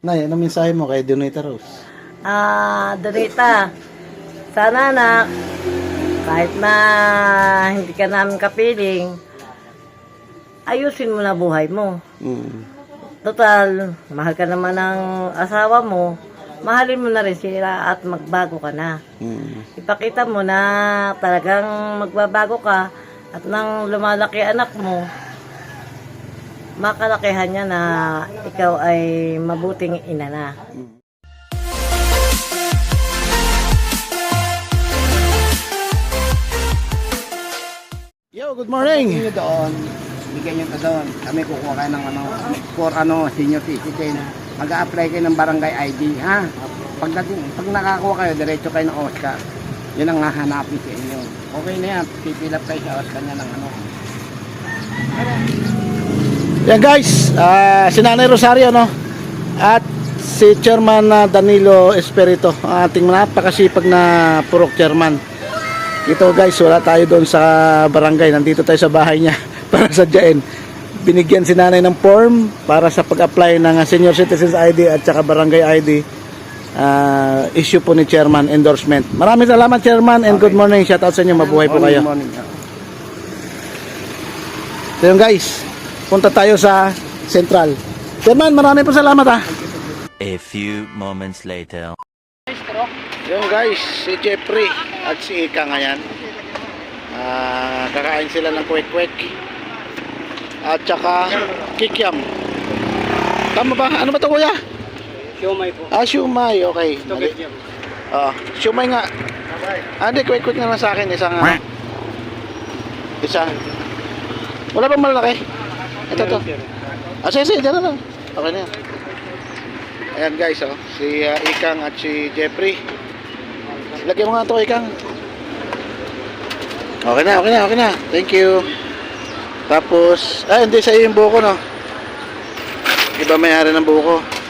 Nay, ano mensahe mo kay Donita Rose? Ah, Donita, sana na kahit na hindi ka namin kapiling, ayusin mo na buhay mo. Mm. Total, mahal ka naman ng asawa mo, mahalin mo na rin sila at magbago ka na. Mm. Ipakita mo na talagang magbabago ka at nang lumalaki anak mo, makalakihan niya na ikaw ay mabuting ina na. Yo, good morning. Bigyan nyo doon, bigyan nyo to doon. Kami kukuha kayo ng ano, for ano, senior citizen. Mag-a-apply kayo ng barangay ID, ha? Pagdating, pag nakakuha kayo, diretso kayo ng Oscar. Yun ang hahanapin sa inyo. Okay na yan, pipilap kayo sa Oscar niya ng ano. Yan guys, ah, si Nanay Rosario no. At si Chairman na Danilo Espirito, ang ating napakasipag na purok chairman. Ito guys, wala tayo doon sa barangay. Nandito tayo sa bahay niya para sadyain. Binigyan si nanay ng form para sa pag-apply ng ah, Senior Citizens ID at saka Barangay ID. Ah, issue po ni Chairman endorsement. Maraming salamat Chairman and good morning. Shout out sa inyo. Mabuhay po kayo. Morning, morning. So yun guys, punta tayo sa Central. Chairman, maraming po salamat ha. A few moments later. Yung guys, si Jeffrey at si Ika ngayon. Ah, kakain sila ng kwek-kwek. At saka kikiam. Tama ba? Ano ba to kuya? Siomay po. Ah, shumay. Okay. Mali. Oo. Shumay nga. Ah, di, kwek-kwek na lang sa akin. Isang, ah, isa. Wala bang malaki? Ito to. Ah, sige, sige. Diyan na lang. Okay na yan. Ayan guys, oh. Si ah, Ikang at si Jeffrey. Lagyan mo nga ito, Ikang. Okay na, okay na, okay na. Thank you. Tapos, ah, hindi sa iyo yung buko, no? Iba may-ari ng buko.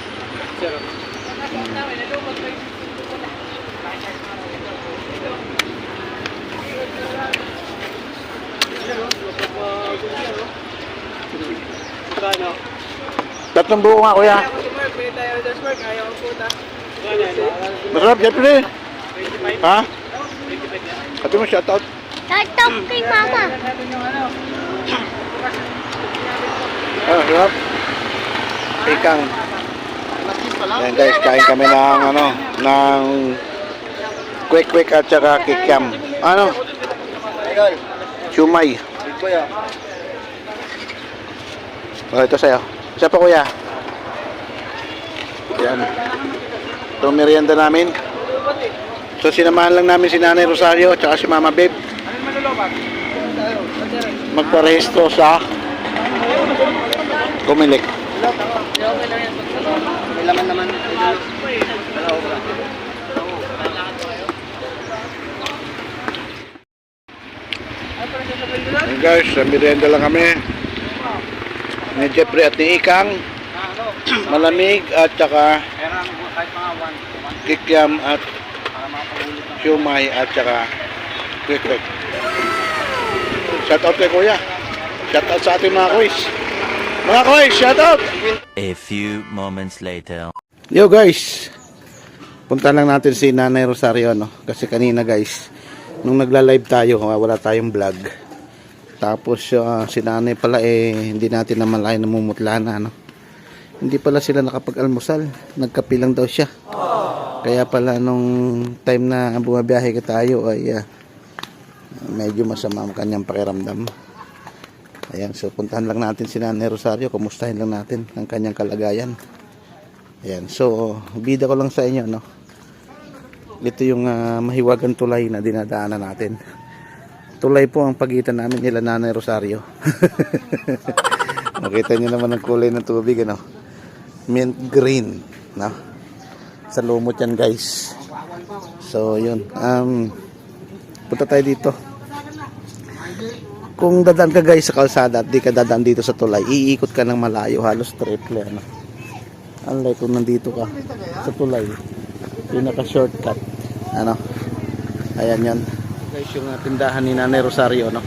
Tatlong buko nga, kuya. Masarap, Jeffrey. Ha? Sabi mo, shout out. Tatap kay mama. Ah, sarap. Ikang. Ayan guys, kain kami ng ano, ng quick quick at saka kikiam. Ano? Shumay. Oh, ito sa'yo. Isa pa kuya. Yan. Ito ang merienda namin. So sinamahan lang namin si Nanay Rosario at si Mama Babe. Magparehistro sa Kumilik. May laman naman. Hey guys, sa merienda lang kami. Ni Jeffrey at ni Ikang. Malamig at saka kikiam at siumay at saka quick. Shout out kay Kuya. Shout out sa ating mga quiz. Mga quiz, shout out! A few moments later. Yo guys, punta lang natin si Nanay Rosario no kasi kanina guys nung nagla-live tayo wala tayong vlog. Tapos ah, si Nanay pala eh hindi natin naman lain namumutla na no. Hindi pala sila nakapag-almusal, nagkape lang daw siya. Kaya pala nung time na bumabiyahe ka tayo ay ah, medyo masama ang kanyang pakiramdam. Ayan, so puntahan lang natin si Nanay Rosario, kumustahin lang natin ang kanyang kalagayan. Ayan, so bida ko lang sa inyo, no. Ito yung ah, mahiwagang tulay na dinadaanan natin. Tulay po ang pagitan namin nila Nanay Rosario. Makita niyo naman ang kulay ng tubig, ano. Mint green, no. Sa lumot yan, guys. So, yun. Um, punta tayo dito. Kung dadaan ka guys sa kalsada at di ka dadaan dito sa tulay, iikot ka ng malayo, halos triple, ano. Unlike kung nandito ka sa tulay, pinaka shortcut. Ano? Ayan yan. Guys, yung uh, tindahan ni Nanay Rosario, no?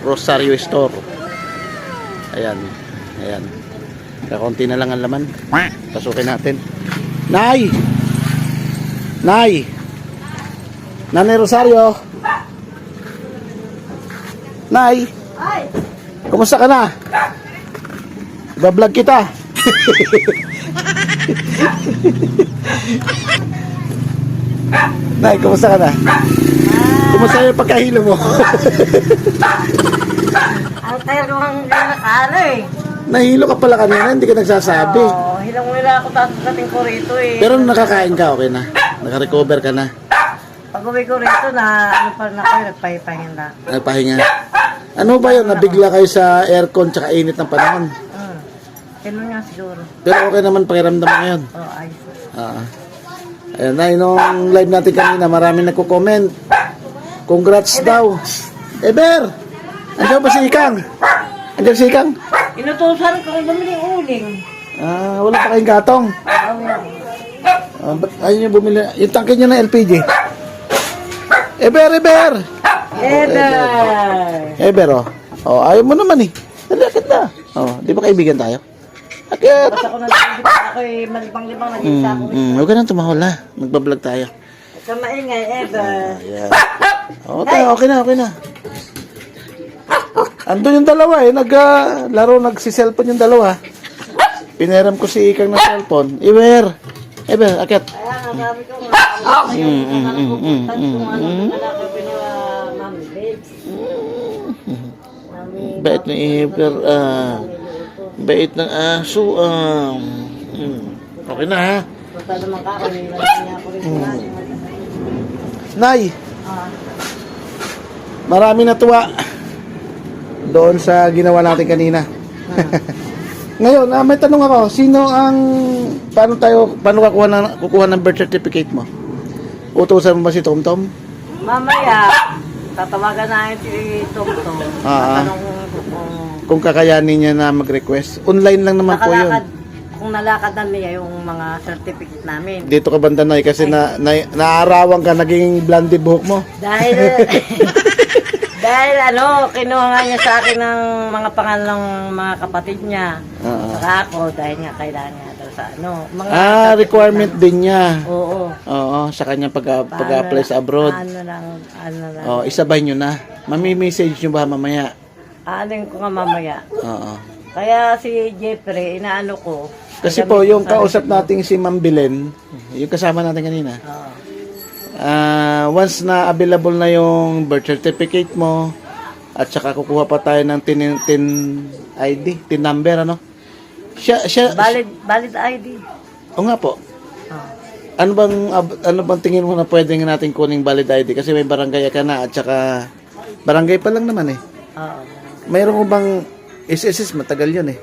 Rosario Store. Ayan. Ayan. Kakunti na lang ang laman. Pasukin natin. Nay! Nay! Nanay Rosario! Nay! Ay! Kumusta ka na? Bablog kita. Nay, kumusta ka na? Kumusta yung pagkahilo mo? Ang tayo naman nakano eh. Nahilo ka pala kanina, hindi ka nagsasabi. Oo, hilang nila ako tapos dating ko rito eh. Pero nung nakakain ka, okay na. Nakarecover ka na. Pag uwi ko rito na ano pa na ako, nagpahipahinga. Nagpahinga. Ano ba yun? Nabigla kayo sa aircon tsaka init ng panahon. Hmm. Ganun nga siguro. Pero okay naman pakiramdam mo ngayon. Oo, oh, ayos. Ah. Ayan na, nung live natin kanina, marami nagko-comment. Congrats daw. Eber! Andiyan ba si Ikang? Andiyan si Ikang? Inutusan ko bumili ng uling. Ah, wala pa kayong gatong. Ah, ba't ayaw niyo bumili? Yung tangke niyo ng LPG. Eber, Eber! Ever! Eber, oh. Oh, ayaw mo naman eh. Dali, akit na. Oh, di ba kaibigan tayo? Akit! Basta ko nag-ibig ako eh, malibang-libang nag-isa ako. Mm, mm, huwag ka nang tumahol ha. Magbablog tayo. Sa maingay, Ever. Ayan. Okay, okay na, okay na. Andun yung dalawa eh, naglaro, nagsi-cellphone yung dalawa. Pineram ko si Ikang ng cellphone. Iwer! Iwer, akit. Kaya nga sabi ko nga, Mm, mm, mm, mm, mm, Bait ni Iwer, ah. Bait ng aso, ah. Mm. Okay na ha. basta naman ka ako, nilagyan niya ako rin sa Nay, Ah, marami natuwa doon sa ginawa natin kanina. Ngayon, ah, may tanong ako, sino ang paano tayo paano kukuha ng kukuha ng birth certificate mo? Utusan mo ba si TomTom? mamaya, tatawagan namin si Tom Tom. Ah, ah. Tatanong kung Kung kakayanin niya na mag-request. Online lang naman po 'yun. kung nalakad na niya yung mga certificate namin. Dito ka banda Nay, kasi na, na naarawan ka naging blondie buhok mo. Dahil, dahil ano, kinuha nga niya sa akin ng mga pangalan ng mga kapatid niya. Oo. Saka ako, dahil nga kailangan niya daw sa ano. Mga Ah, certificate requirement din niya. Oo. Oo, sa kanya pag Paano pag-apply sa lang- abroad. Ano lang, ano lang. Oh, isabay nyo na. Mami-message nyo ba mamaya? Aanin ko nga mamaya. Oo. Kaya si Jeffrey, inaano ko. Kasi po, yung kausap nating si Ma'am Belen, yung kasama natin kanina, Oo. Ah once na available na yung birth certificate mo, at saka kukuha pa tayo ng tin, tin ID, tin number, ano? Siya, siya, Valid, valid ID. o nga po, Oo. ano bang, ano bang tingin mo na pwede nga natin kuning valid ID? Kasi may barangay ka na, at saka, barangay pa lang naman eh. Oo. Mayroon ko bang, SSS, matagal yun eh.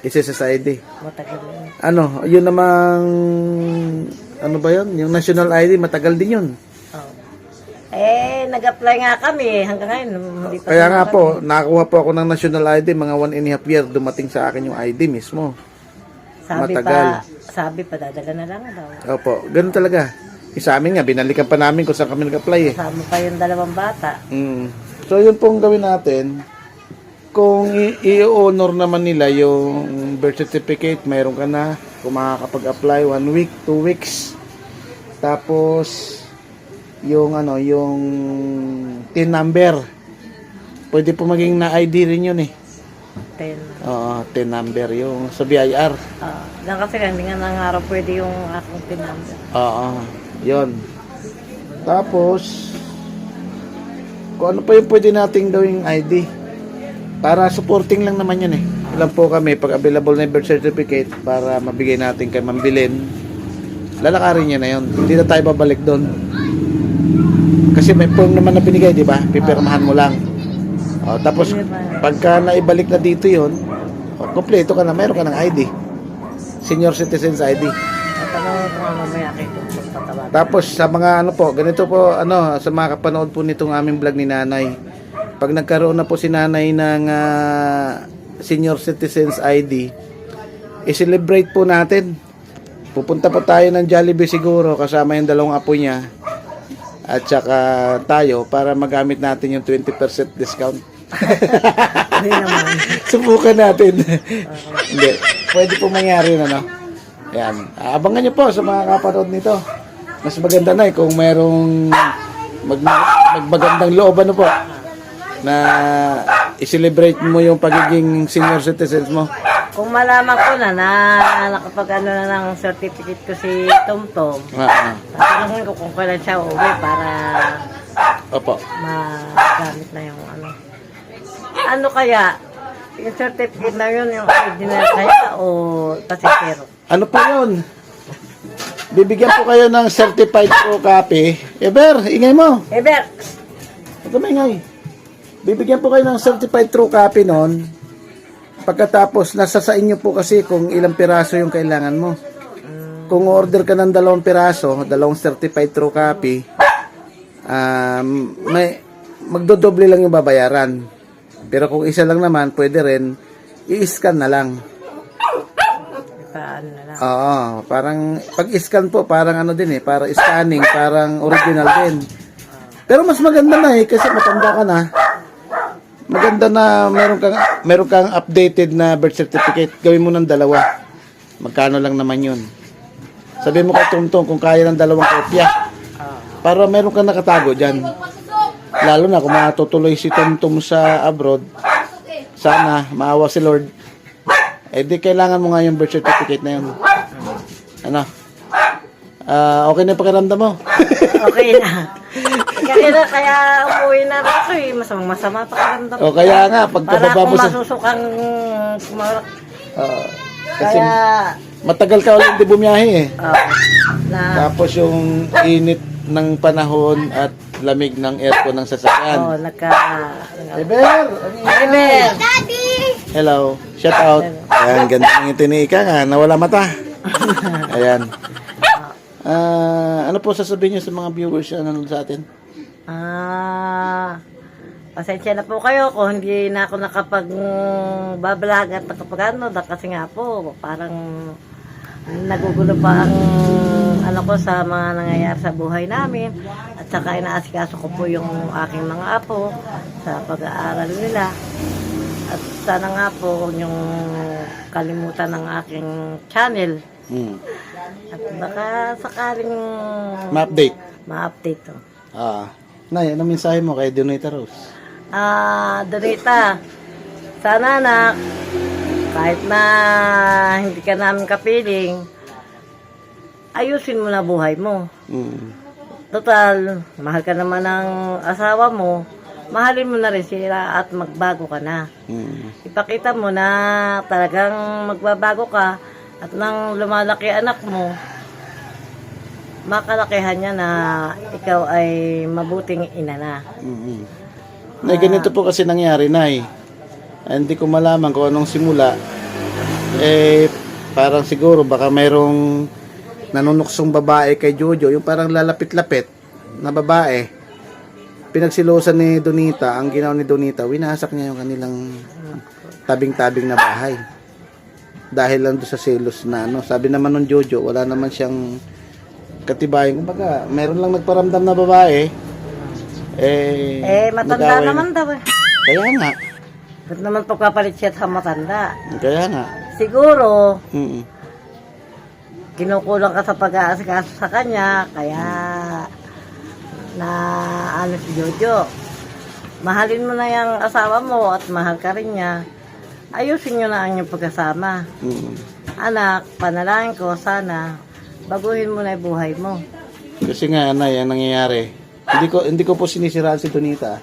SSS ID. Matagal yun. Ano, yun namang ano ba yun? Yung national ID, matagal din yun. Oo. Eh, nag-apply nga kami. Hanggang ngayon, hindi pa Kaya nga po, nakakuha po ako ng national ID, mga one and a half year, dumating sa akin yung ID mismo. Sabi matagal. pa, sabi pa, dadala na lang daw. Opo, ganun talaga. Eh, sa amin nga, binalikan pa namin kung saan kami nag-apply eh. Kasama pa yung dalawang bata. Mm. So, yun pong gawin natin. Kung i-honor naman nila yung birth certificate, mayroon ka na. Kung makakapag-apply, one week, two weeks. Tapos, yung ano, yung TIN number. Pwede po maging na-ID rin yun eh. Ten. Oo, TIN number yung sa BIR. Uh, lang kasi hindi nga nangarap pwede yung aking pinamda. Oo, yun. Tapos, kung ano pa yung pwede nating gawing ID. Para supporting lang naman yun eh. Ilan po kami, pag available na birth certificate, para mabigay natin kay Mambilin, lalakarin niya na yun. Hindi na tayo babalik doon. Kasi may form naman na binigay, di ba? Pipirmahan mo lang. O, tapos, pagka naibalik na dito yun, o, kompleto ka na, mayroon ka ng ID. Senior Citizens ID. Tapos sa mga ano po, ganito po ano, sa mga kapanood po nitong aming vlog ni Nanay. Pag nagkaroon na po si Nanay ng ah, Senior Citizens ID, i-celebrate po natin. Pupunta po tayo ng Jollibee siguro kasama yung dalawang apo niya. At saka tayo para magamit natin yung 20% discount. Naman. Subukan natin. Hindi. pwede po mangyari na, no? Yan. Abangan nyo po sa mga kapanood nito. Mas maganda na eh kung merong mag, magmagandang loob ano po na i-celebrate mo yung pagiging senior citizens mo. Kung malaman ko na na nakapag ano na ng certificate ko si Tomtom, Ah, ah. tatanungin ko kung kailan siya uuwi para Opo. magamit na yung ano. Ano kaya? Yung certificate na yun, yung original kaya o pasitero? Ano po yun? Bibigyan po kayo ng certified po copy. Eber, ingay mo. Eber, Huwag ka maingay. Bibigyan po kayo ng certified true copy noon. Pagkatapos, nasa sa inyo po kasi kung ilang piraso yung kailangan mo. Kung order ka ng dalawang piraso, dalawang certified true copy, um, may, magdodoble lang yung babayaran. Pero kung isa lang naman, pwede rin, i-scan na lang. paano na lang. Oo, parang pag-scan po, parang ano din eh, para scanning, parang original din. Pero mas maganda na eh, kasi matanda ka na. Maganda na meron kang, meron kang updated na birth certificate. Gawin mo ng dalawa. Magkano lang naman yun. Sabi mo kay Tumtum kung kaya ng dalawang kopya. Para meron kang nakatago dyan. Lalo na kung matutuloy si Tumtum sa abroad. Sana, maawa si Lord. Eh di kailangan mo nga yung birth certificate na yun. Ano? Ah, okay na yung pakiramdam mo. Okay na. kaya na, kaya umuwi na rin ako eh. Masamang masama pakiramdam. o kaya nga, Para pagkababa mo sa... masusukang kumalak. Ah, kasi Kaya, matagal ka ulit di bumiyahe eh. ah, na, Tapos yung init ng panahon at lamig ng aircon ng oh, sasakyan. nagka, Eber! Eber! Hello, shout out. Ayan, ganda ng ngiti ni Ika nga, nawala mata. Ayan. Ah, ano po sasabihin niyo sa mga viewers na nanonood sa atin? Ah, pasensya na po kayo kung hindi na ako nakapag mm, bablog at nakapag ano, kasi nga po, parang nagugulo pa ang ano ko sa mga nangyayari sa buhay namin at saka inaasikaso ko po yung aking mga apo sa pag-aaral nila at sana nga po niyong kalimutan ng aking channel Hmm. at baka sakaling Ma-update. ma-update to. Ah. Nay, ano mensahe mo kay Donita Rose? Ah, Dorita, sana na kahit na hindi ka namin kapiling, ayusin mo na buhay mo. Hmm. Total, mahal ka naman ng asawa mo, mahalin mo na rin sila at magbago ka na. Hmm. Ipakita mo na talagang magbabago ka at nang lumalaki anak mo, makalakihan niya na ikaw ay mabuting ina na. Mm-hmm. Nay, ganito po kasi nangyari, Nay. Ah, Hindi ko malaman kung anong simula. Eh, parang siguro baka mayroong nanunuksong babae kay Jojo, yung parang lalapit-lapit na babae. Pinagsilosan ni Donita, ang ginawa ni Donita, winasak niya yung kanilang tabing-tabing na bahay. Dahil lang doon sa selos na ano. Sabi naman ng Jojo, wala naman siyang katibayan. Kumbaga, meron lang nagparamdam na babae. Eh, Eh, matanda nag-away na. naman daw eh. Kaya nga. Ba't naman pagpapalit siya sa matanda? Kaya nga. Siguro, Mm. kinukulang ka sa pag-aasikaso sa kanya, kaya na ano si Jojo. Mahalin mo na yung asawa mo at mahal ka rin niya. Ayusin nyo na ang inyong pagkasama. Mm. Anak, panalangin ko sana baguhin mo na yung buhay mo. Kasi nga, anay, ang nangyayari. Hindi ko hindi ko po sinisiraan si Donita.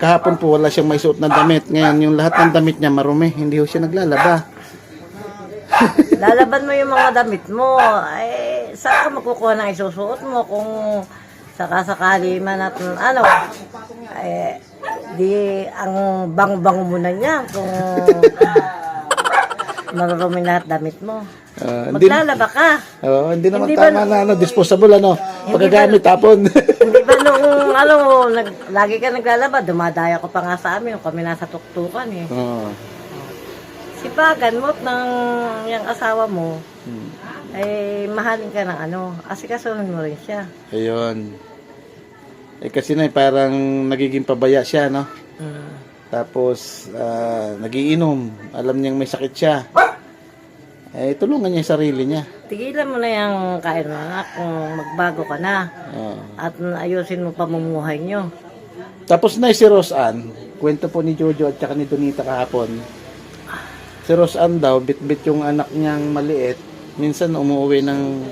Kahapon po wala siyang may suot na damit. Ngayon, yung lahat ng damit niya marumi. Hindi ho siya naglalaba. Lalaban mo yung mga damit mo. Eh, saan ka makukuha ng isusuot mo kung sakasakali man at ano, eh, di ang bang-bang mo na niya kung marurumi lahat damit mo. Ah, hindi, Maglalaba ka. oh, hindi naman Hindi ba- tama na ano, disposable ano. Pagkagamit tapon. Hindi ba nung ano, nag, lagi ka naglalaba, dumadaya ko pa nga sa amin kami nasa tuktukan eh. oh. Sipagan mo ng yung asawa mo, Hmm. ay mahalin ka ng ano, asikasuhin mo rin siya. Ayun. Eh kasi na parang nagiging pabaya siya, no? Mm. Tapos, ah, nagiinom. Alam niyang may sakit siya. Eh, tulungan niya yung sarili niya. Tigilan mo na yung kain mo anak kung magbago ka na. Oo. At ayusin mo pamumuhay nyo. Tapos na si Roseanne, kwento po ni Jojo at saka ni Donita kahapon. Si Roseanne daw, bit-bit yung anak niyang maliit. Minsan umuwi ng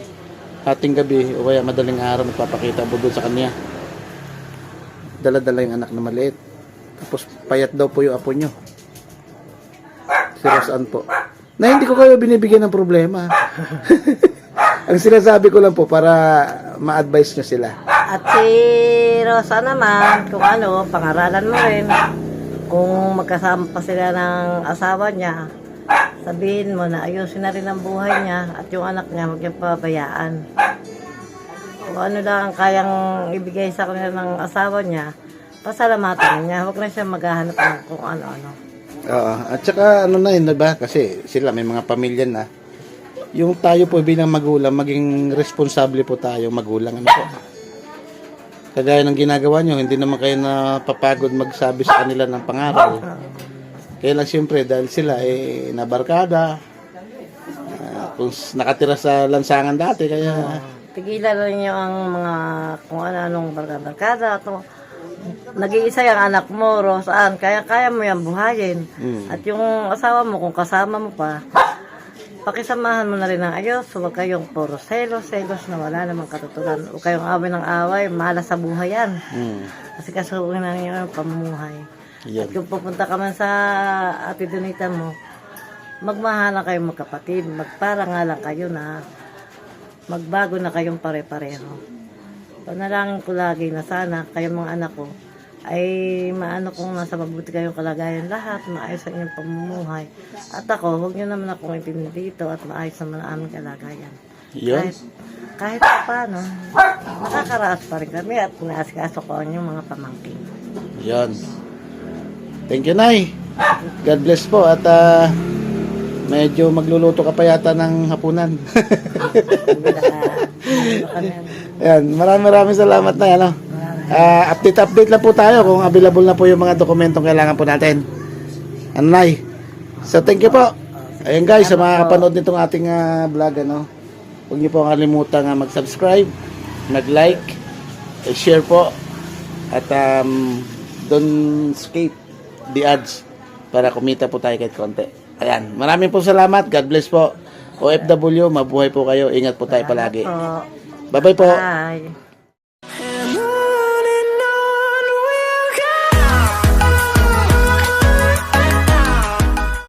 hating gabi o kaya madaling araw magpapakita po doon sa kanya. Dala-dala yung anak na maliit. Tapos payat daw po yung apo niyo. Si Roseanne po. Na hindi ko kayo binibigyan ng problema. Ang sinasabi ko lang po para ma-advise nyo sila. At si Rosa naman, kung ano, pangaralan mo rin. Kung magkasama pa sila ng asawa niya, sabihin mo na ayusin na rin ang buhay niya at yung anak niya huwag niyang pabayaan. Kung ano lang ang kayang ibigay sa kanila ng asawa niya, pasalamatan niya. Huwag na siya maghahanap ng kung ano-ano. Oo. At saka ano na yun, diba? Kasi sila may mga pamilya na. Yung tayo po bilang magulang, maging responsable po tayo magulang. Ano po? Kagaya ng ginagawa nyo, hindi naman kayo napapagod magsabi sa kanila ng pangaral. Kaya lang siyempre, dahil sila eh, nabarkada, ah, kung nakatira sa lansangan dati, kaya Tigilan rin niyo ang mga kung ano-anong barkada-barkada. To. Nag-iisa yung anak mo, Rosaan. Kaya kaya mo yan buhayin. Mm. At yung asawa mo, kung kasama mo pa, pakisamahan mo na rin ng ayos. Huwag kayong puro selos, selos na wala namang katutulan. Huwag kayong away ng away, malas sa buhay yan. hmm, Kasi kasuhin na ninyo ang pamumuhay. yan. At kung pupunta ka man sa ate Donita mo, magmahalan kayong magkapatid. Magpara nga lang kayo na magbago na kayong pare-pareho. Panalangin ko lagi na sana kayong mga anak ko ay maano kung nasa mabuti kayong kalagayan lahat, maayos ang inyong pamumuhay. At ako, huwag niyo naman akong intindi dito at maayos naman ang aming kalagayan. Yun. Kahit, kahit paano, nakakaraas pa rin kami at naasikaso ko ang inyong mga pamangkin. Yan. Thank you, Nay. God bless po. At ah, medyo magluluto ka pa yata ng hapunan. Yan. Maraming maraming salamat na. Ano? Ah, update update lang po tayo kung available na po yung mga dokumentong kailangan po natin. Ano, Nay? So, thank you po. Ayun guys, sa mga kapanood nitong ating ah, vlog, ano, huwag niyo po kalimutan nga mag-subscribe, mag-like, share po, at um, don't skip the ads para kumita po tayo kahit konti. Ayan, maraming po salamat. God bless po. OFW, mabuhay po kayo. Ingat po tayo palagi. Bye-bye po. Bye.